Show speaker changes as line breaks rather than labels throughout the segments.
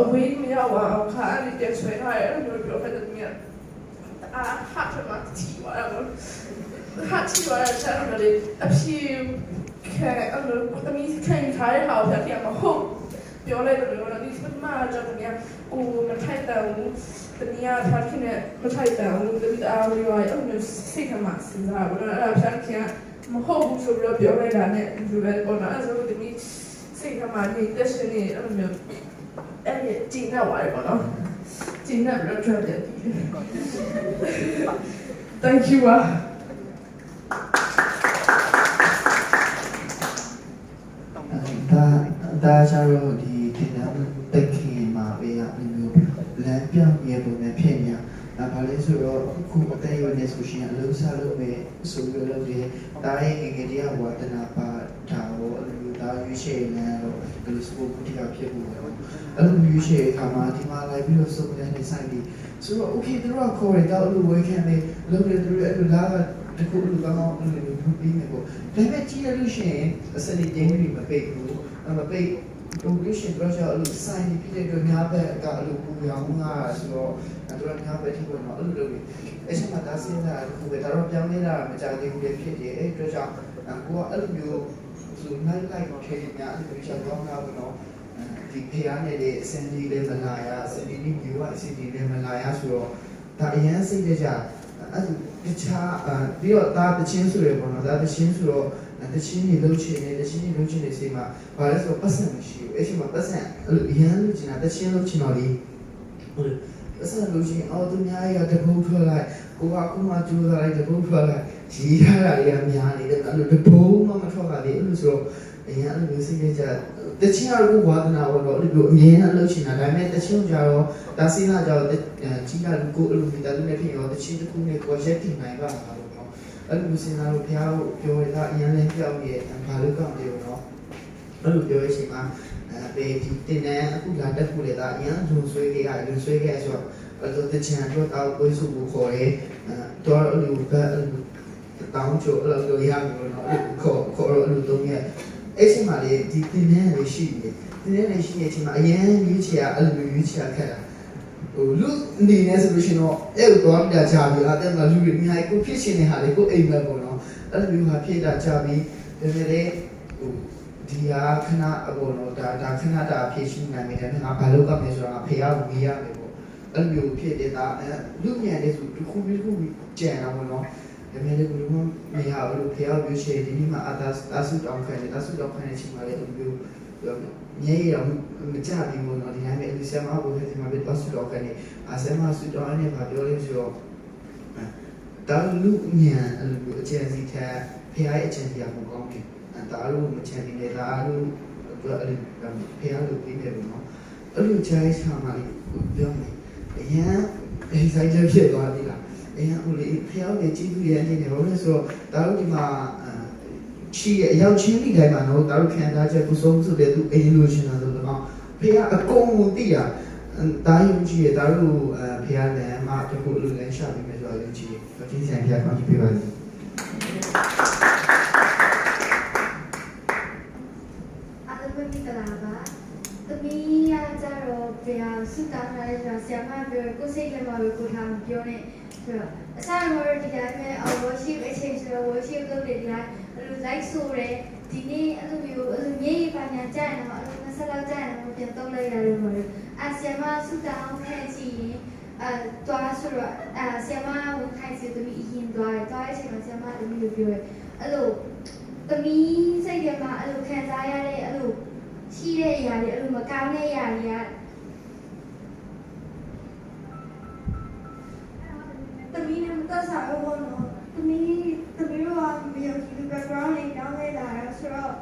အဝေးမရောက်အောင်ခါအဲ့ဒီတက်ဆွဲထားတယ်အဲ့လိုပြောခဲ့တယ်မြတ်အာဟာထမတီဝါတော့ဟာတီဝါတော့ဆက်လို့လေအဖြေခဲအဲ့လိုတမီးခိုင်ထားတဲ့ဟာကိုပြမဟုတ်ပြောလိုက်တယ်လို့ဒီစမတ်ကြောင့်မြတ်ကိုမထိုက်တယ်ဘူးတမီးကထားခင်နဲ့မထိုက်တယ်ဘူးတမီးအားရောအဲ့လိုစိတ်ကမှစဉ်းစားဘူးအဲ့ဒါဆက်ခင်မဟုတ်ဘူးဆိုပြီးပြောလိုက်တာနဲ့ဒီလိုပဲပေါ့နော်အဲ့ဒါဆိုတမီးစိတ်ကမှနေတက်ရှင်နေအဲ့လိုမျိုး အဲ့ဒီကျင်းတော့ပါတယ်ပေါ့နော်ကျင်းတော့တော့ထွက်တယ် Thank you ပါ
ဒါဒါကျတော့ဒီတင်တဲ့တက်ခင်မှာပဲရမျိုးလမ်းပြောင်းရပုံနဲ့ဖြစ်နေ။ဒါပါ လဲဆိုတော့ခုအသက်အရွယ်နဲ့ဆိုရှင်အလုံးစားလို့ပဲဆိုပြီးတော့လုပ်တယ်။ဒါရဲ့ငယ်ငယ်တည်းကဝါဒနာပါတာရောအဲ့လိုမျိုးဒါရွေးချယ်နေတော့ဒီလိုစပို့ကူတီကဖြစ်ဖို့ပဲ။အဲ့လိုရွေးချယ်ခါမှာဒီမှာလိုက်ပြီးတော့စုံတဲ့နေဆိုင်ပြီးဆိုတော့ okay တို့ကခေါ်ရတော့အဲ့လိုဝဲခံနေလုပ်တယ်တို့အဲ့လိုလာတခုလူကောင်းအဲ့လိုလုပ်ပြီးနေပေါ့ဒါပေမဲ့ကြည့်ရလို့ရှိရင်အစနေတင်းပြီးမပိတ်ဘူးမပိတ် conclusion တော့ကျအဲ့လို sign ဖြစ်တဲ့အတွက်များပဲကအဲ့လိုပူရောင်းတာဆိုတော့အဲ့တော့များပဲဒီပေါ်မှာအဲ့လိုလုပ်ပြီးအဲ့ချိန်မှာဒါစဉ်းစားခုပဲဒါတော့ပြောင်းနေတာမကြသေးဘူးလေဖြစ်တယ်အဲ့အတွက်ကြောင့်ကိုကအဲ့လိုမျိုးဆို night light ထဲများအဲ့လိုချက်တော့ငါဘောနော်ဒီဖေရနဲ့လေစင်ဒီလေးမလာရစင်ဒီလေးမျိုးကစင်ဒီလေးမလာရဆိုတော့ဒါအရင်စိတ်တကြအဲ့တခြားပြီးတော့ဒါတချင်းဆိုရပေါ့နော်ဒါတချင်းဆိုတော့ တချင်းကြီးလှုပ်ချင်တယ်တချင်းကြီးလှုပ်ချင်တဲ့စိတ်မှာဘာလဲဆိုတော့ပတ်စံမရှိဘူးအဲ့ချိန်မှာပတ်စံအဲ့လိုရမ်းလို့ချင်တာတချင်းလှုပ်ချင်တော့လေဟိုပတ်စံလှုပ်ချင်အော်သူများရတပုတ်ထွက်လိုက်ကိုကအခုမှကြိုးစားလိုက်တပုတ်ထွက်လိုက်ရီးရတာတွေကများနေတယ်အဲ့လိုတပုတ်မှမထွက်ပါလေအဲ့လိုဆိုတော့အရင်အဲ့လိုမျိုးစိတ်ကြတချင်းကတော့ဝါဒနာဘောတော့အဲ့လိုအမြင်နဲ့လှုပ်ချင်တာဒါပေမဲ့တချင်းကြတော့ဒါစိနာကြတော့ကြီးကလူကိုအဲ့လိုမိသားစုနဲ့ဖြစ်ရောတချင်းတစ်ခုနဲ့ကိုရက်တင်နိုင်ပါမှာလို့နော် အဲ့လိုစဉ်းစားလို့ဖះကိုပြောရတာအရင်လည်းပြောင်းရဲ့ဘာလို့ကောင်းတယ်နော်အဲ့လိုပြောရချိန်မှာအဲဒီတင်တဲ့အခုလာတက်ခုလေဒါအရင်ဇွန်ဆွေးခဲ့ရဇွန်ဆွေးခဲ့ဆိုတော့အဲ့လိုတချင်တော့တောက်ကိုစုကိုခေါ်ရဲအဲတော့အဲ့လိုပဲအဲ့လိုတောင်းချိုအဲ့လိုရမျိုးနော်အဲ့လိုခေါ်ခေါ်တော့အဲ့လိုတုံးရဲ့အဲ့ချိန်မှာလေဒီတင်တဲ့လေရှိတယ်တင်တဲ့လေရှိတဲ့အချိန်မှာအရင်ရွေးချယ်အဲ့လိုရွေးချယ်ခဲ့တာ ဟိုလူအနေနဲ့ဆိုလို့ရှိရင်တော့အဲ့လိုတော့ပြချပြီးအဲ့မှာလူတွေအများကြီးကိုဖြစ်ရှင်နေတာလေကိုအိမ်မဲ့ပေါ့နော်အဲ့လိုမျိုးဟာဖြစ်တာချပြီးဒါပေမဲ့ဟိုဒီဟာခဏအပေါ်တော့ဒါဒါခဏတာဖြည့်ရှင်းနိုင်မယ်ဒါပေမဲ့ငါဘာလို့ကပ်လဲဆိုတော့ဖေရကိုမေးရမယ်ပေါ့အဲ့လိုမျိုးဖြစ်နေတာအဲလူညံနေဆိုတစ်ခုပြီးတစ်ခုကြံတာပေါ့နော်ဒါပေမဲ့လည်းဘယ်လိုမှမရဘူးလို့ဖေရကိုရှေ့ဒီနေ့မှအတာအဆုတောင်းခိုင်းတယ်အဆုတောင်းခိုင်းတဲ့အချိန်မှာလည်းအဲ့လို မျိုးညေးရမကြပြီးမို့နော်ဒီတိုင်းပဲအလီဆာမဘိုးရဲ့ဒီမှာပဲအဆုတောင်းခိုင်းနေအဆာမဆုတောင်းနေပါပြောလို့ဆိုတော့ဒါလူညံအဲ့လိုမျိုးအခြေစီတဲ့ဖေရရဲ့အခြေစီကပိုကောင်းတယ်ဒါလို့မချင်နေဒါလို့တော့အဲ့ဒီဖေရလို့ပြီးနေတယ်နော်အဲ့လိုချိုင်းချာမှလေးပြောမယ်အရင်အိမ်ဆိုင်ချက်ဖြစ်သွားပြီလားအရင်ဦးလေးဖေရလေးကြည့်ပြီးရနေတယ်ဘာလို့လဲဆိုတော့ဒါလို့ဒီမှာ ချီအရောက်ချင်းဒီတိုင်းမှာနော်ဒါလို့ခံစားချက်ကိုဆုံးစုတယ်သူအိမ်လို့ရှင်တာဆိုတော့ဖေရအကုန်ကိုသိတာဒါယုံကြည်ရဒါလို့ဖေရလည်းမတခုလူလည်းရှာပြီးမယ်ဆိုတော့ယုံကြည်ရဒီဆိုင်ပြပါကြည့်ပြပါလိမ့်
အားလုံးပဲမိတလာပါသမီးရကြတော့တရားစုတောင်းထားတဲ့ဆိုတာဆရာမပြောကိုစိတ်ထဲမှာပဲကိုထားမပြောနဲ့ဆိုတော့အစကတော့ဒီတိုင်းပဲအော် worship အချိန်ဆိုတော့ worship လုပ်တဲ့ဒီတိုင်း အဲ့လို like ဆိုတယ်ဒီနေ့အဲ့လိုမျိုးအဲ့လိုညရေးပါညာကြားရင်တော့အဲ့လိုဆက်လောက်ကြားရင်တော့ပြန်သုံးလိုက်ရတယ်ပေါ့လေအဆရာမစုတောင်းခဲ့ကြည့်ရင်အဲတွားဆိုတော့အဲဆရာမဝန်ခိုင်းစီသမီးအရင်တွားတယ်တွားတဲ့အချိန်မှာဆရာမသမီးကိုပြောတယ်အဲ့လိုသမီးစိတ်ထဲမှာအဲ့လိုခံစားရတဲ့အဲ့လိုရှိတဲ့အရာတွေအဲ့လိုမကောင်းတဲ့အရာတွေကသမီးနဲ့မသက်ဆိုင်ဘူးပေါ့နော်သ မီးသမီးတို့ကမြေကြီး background လေးတောင်းလိုက်တာဆိုတော့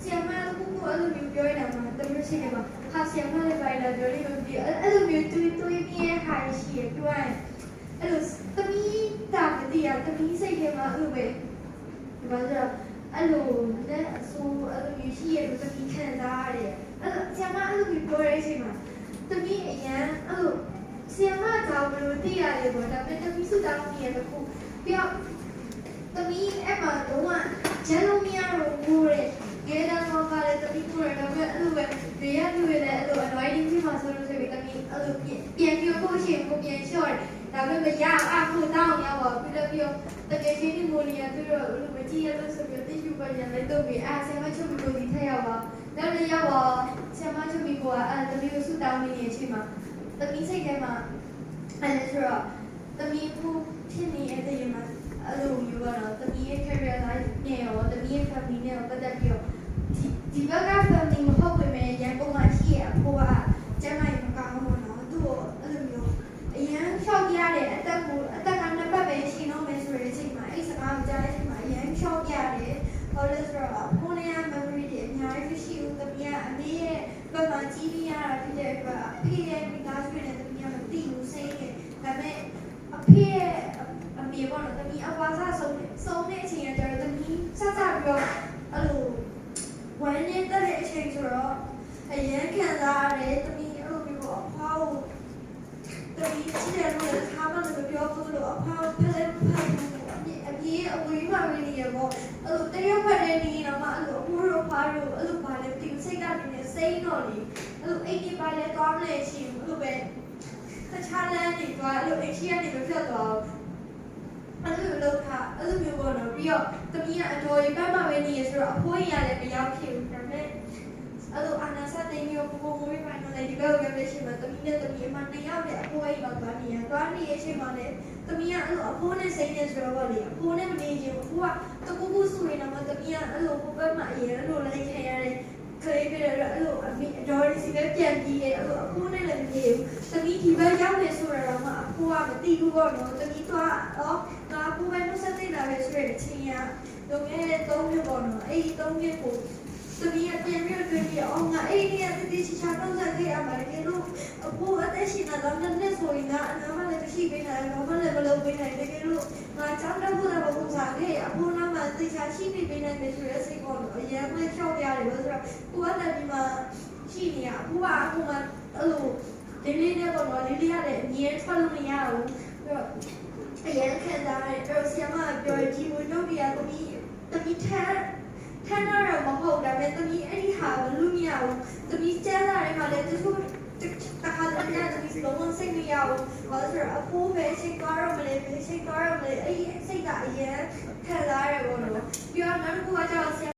ဆီယမကခုခုအဲ့လိုမျိုးပြောနေတာမှာသမီးရှိနေမှာဟာဆီယမလည်းပိုင်လာပြောလို့ဒီအဲ့လိုမျိုးတွေးတွေးပြဲခါရှိရပြောရင်အဲ့လိုသမီးတာမသိရသမီးစိတ်ထဲမှာအဲ့လိုပဲဒီမှာကျတော့အဲ့လိုနဲ့အဆိုးအဲ့လိုမျိုးရှိရလို့တမီးခံစားရတယ်အဲ့လိုဆရာမအဲ့လိုမျိုးပြောတဲ့အချိန်မှာတမီးအရန်အဲ့လိုဆရာမကြောင့်ဘယ်လိုသိရတယ်ပေါ့ဒါပေမဲ့တမီးစုတောင်းနေရတခု ပြီးတော့တမီးအဲ့မှာတော့ဂျန်လုံးမရတော့ဘူးတဲ့ငယ်တန်းတော့ကလည်းတမီးကိုရတော့အဲ့လိုပဲဘေးရလူတွေလည်းအဲ့လို annoying ဖြစ်ချိန်ကိုပြန်လျှော့တယ်ဒါပေမဲ့ရအခုတောင်းရပါပြီးတော့ပြီးတော့တကယ်ချင်းဒီမိုနီယာပြီးတော့လူမကြည့်ရလို့ဆိုပြီးတိကျပြန်ရလိုက်တော့ပြီးအာဆင်မချုပ်ပြီးကိုဒီထက်ရောက်ပါနောက်လည်းရောက်ပါဆင်မချုပ်ပြီးကိုကအဲတမီးကိုဆူတောင်းနေတဲ့အချိန်မှာတမီးစိတ်ထဲမှာအဲဆိုတော့ တမီးကိုဖြစ်နေတဲ့တည်းမှာအဲ့လိုမျိုးကတော့တမီးရဲ့ career life နဲ့ရောတမီးရဲ့ family နဲ့ရောပတ်သက်ပြီးတော့ဒီဒီဘက်က family မဟုတ်ပေမဲ့ရန်ကုန်မှာရှိရအဖိုးကကျမ်းမာရေးမကောင်းဘူးနော်သူ့ကိုအဲ့လိုမျိုးအရန်ဖြောက်ပြရတယ်အသက်ကိုအသက်ကနှစ်ပတ်ပဲရှိတော့မယ်ဆိုတဲ့အချိန်မှာအဲ့စကားကိုကြားတဲ့အချိန်မှာအရန်ဖြောက်ပြရတယ်ဟောလို့ဆိုတော့ဖုန်းထဲက memory တွေအများကြီးရှိဦးတမီးကအမေရဲ့ဘက်မှာကြီးပြီးရတာဖြစ်တဲ့အတွက်အဖေရဲ့မိသားစုနဲ့တမီးကမသိဘူးစိတ်နဲ့ဒါပေမဲ့အဖေရဲ့အမေပေါ့နော်တမီးအဝါစားဆုံးတယ်ဆုံးတဲ့အချိန်ကကျတော့တမီးစစပြီးတော့အဲ့လို ဝမ်းနေတဲ့အချိန်ဆိုတော့အရင်ခံစားရတယ်တမီးအဲ့လိုမျိုးပေါ့အဖောက်တမီး ချစ်တယ်လို့လည်းထားမှလည်းပြောဖို့လို့အဖောက်ဖက်ဖက်အပြေအပြေအဝေးမှာရင်းနေရပေါ့အဲ့လိုတရက်ဖက်တဲ့နေတော့မှအဲ့လိုအမိုးတို့ဖားတို့အဲ့လိုပါလေဒီစိတ်ကနေနေစိတ်တော့လေအဲ့လိုအိတ်ကြီးပါလေသွားမလဲရှိဘူးအဲ့လိုပဲတခြားလမ်းတွေသွားအဲ့လိုအိတ်ကြီးကနေမဖြတ်သွားဘူးအဲ့လိုလောက်တာအဲ့လိုမျိုးပေါ့နော်ပြီးတော့တမီးကအတော်ကြီးပတ်မှပဲနေရဆိုတော့အဖိုးကြီးရတယ်မရောက်ဖြစ်ဘူးဒါပေမဲ့ အဲ့လိုအနာစားတင်မျိုးပုံပုံမွေးပိုင်းတော့လည်းဒီဘက်ကပဲရှိမှတမီးနဲ့တမီးအမနှစ်ယောက်နဲ့အဖိုးကြီးတော့သွားနေရသွားနေရရှိမှလည်းတမီးကအဲ့လိုအဖိုးနဲ့စိတ်နဲ့ဆိုတော့ဗောလေအဖိုးနဲ့မနေချင်ဘူးအဖိုးကတကူကူဆိုရင်တော့တမီးကအဲ့လိုဘုဘက်မှာအရင်အဲ့လိုလိုက်ခံရတဲ့ကလေးပြတော့အဲ့လိုအမေအတော်ကြီးစီပဲပြန်ပြီးရဲ့အဲ့လိုအဖိုးနဲ့လည်းမနေဘူးတမီးဒီဘက်ရောက်နေဆိုတော့မှအဖိုးကမသိဘူးပေါ့နော်တမီးတော့အော်ငါအဖိုးပဲနှုတ်ဆက်နေတာပဲဆိုတဲ့အချိန်ကလုံခဲ့တဲ့၃နှစ်ပေါ့နော်အဲ့ဒီ၃နှစ်ကိုသမီးကပြန်ပြီးတော့တွေ့ပြီး အောင်ငါအဲ့ဒီကတတိချာချာတော့ဆက်ခဲ့ရမှာလေလို့အဖိုးအသက်ရှင်တာတော့နှစ်ဆိုရင်ကအနာမလည်းမရှိပေးနိုင်ဘူးဘာမှလည်းမလုပ်ပေးနိုင်တကယ်လို့ငါချောင်းတော့ဖို့တော့ပုံစားခဲ့အဖိုးနာမှာသိချာရှိနေပေးနိုင်တယ်ဆိုရယ်စိတ်ပေါ်တော့အရင်ကချောက်ရတယ်လို့ဆိုတော့ကိုကလည်းဒီမှာရှိနေရအဖိုးကအဖိုးကအဲ့လိုဒီလေးနဲ့ပေါ့နော်လေးလေးရတယ်အမြဲထွက်လို့မရဘူးပြီးတော့အရင်ခံစားရတယ်တော့ဆီယမပြောကြည့်ဘူးတို့ပြရသမီးသမီးထမ်းထမ်းတော့မဟုတ်ဒါပေမဲ့သမီးအဲ့ဒီဟာကိုလူမရဘူးသမီးကျန်းလာတယ်မှာလည်းသူတို့တခါတည်းကသမီး လုံးဝစိတ်မရဘူးဘာလို့ဆိုတော့အဖိုးပဲစိတ်ကားတော့မလဲစိတ်ကားတော့မလဲအဲ့ဒီစိတ်ကအရင်ခံစားရတယ်ဘောနော်ပြီးတော့နောက်တစ်ခုကကျတော့ဆီယ